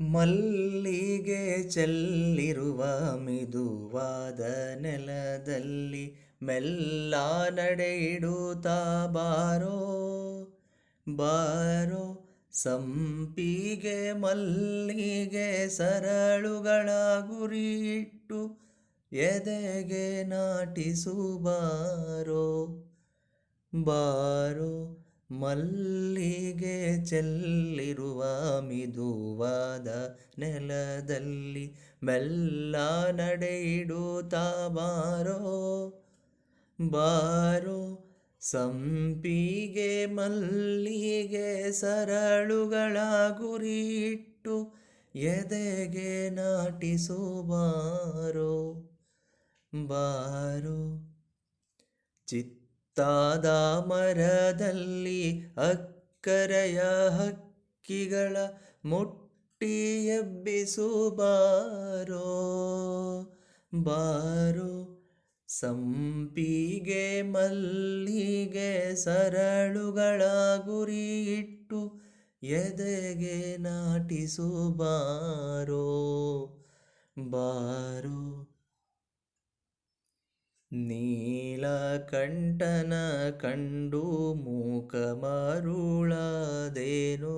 ಮಲ್ಲಿಗೆ ಚೆಲ್ಲಿರುವ ಮಿದುವಾದ ನೆಲದಲ್ಲಿ ಮೆಲ್ಲ ನಡೆಯಿಡುತ್ತಾ ಬಾರೋ ಬಾರೋ. ಸಂಪಿಗೆ ಮಲ್ಲಿಗೆ ಸರಳುಗಳ ಗುರಿಯಿಟ್ಟು ಎದೆಗೆ ನಾಟಿಸು, ಬಾರೋ ಬಾರೋ. ಮಲ್ಲಿಗೆ ಚೆಲ್ಲಿರುವ ಮಿದುವಾದ ನೆಲದಲ್ಲಿ ಮೆಲ್ಲ ನಡೆಯಿಡುತ್ತಾ ಬಾರೋ ಬಾರೋ. ಸಂಪಿಗೆ ಮಲ್ಲಿಗೆ ಸರಳುಗಳ ಗುರಿಯಿಟ್ಟು ಎದೆಗೆ ನಾಟಿಸುವಾರೋ ಬಾರೋ ಬಾರೋ. ಚಿತ್ತಾದ ಮರದಲ್ಲಿ ಅಕ್ಕರೆಯ ಹಕ್ಕಿಗಳ ಮುಟ್ಟಿ ಎಬ್ಬಿಸು ಬಾರೋ ಬಾರೋ. ಸಂಪಿಗೆ ಮಲ್ಲಿಗೆ ಸರಳುಗಳ ಗುರಿ ಇಟ್ಟು ಎದೆಗೆ ನಾಟಿಸು ಬಾರೋ ಬಾರೋ. ನೀಲಕಂಠನ ಕಂಡು ಮೂಕ ಮರುಳಾದೇನೋ?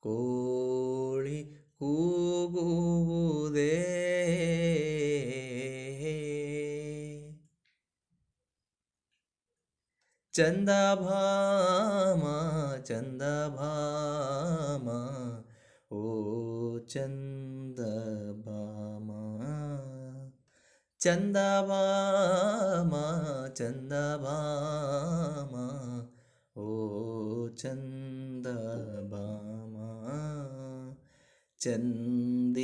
ಕೋಳಿ ಕೂಗುವುದೇ? ಚಂದಭಾಮ ಚಂದಭಾಮ ಓ ಚಂದಭಾಮ. ಚಂದಭಾಮ ಚಂದಭಾಮ ಓ ಚಂದಭಾಮ ಚಂದಿರವದಾನೆ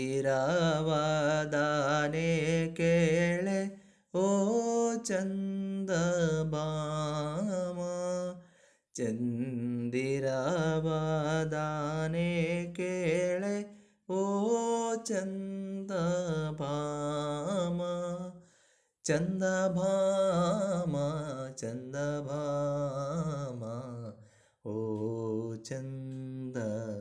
ಕೇಳೆ ಓ ಚಂದಭಾಮ ಚಂದಿರವದಾನೆ ಕೇಳೆ ಓ ಚಂದಭಾಮ ಚಂದಭಾಮ ಚಂದಭಾಮ ಓ ಚಂದಭಾಮ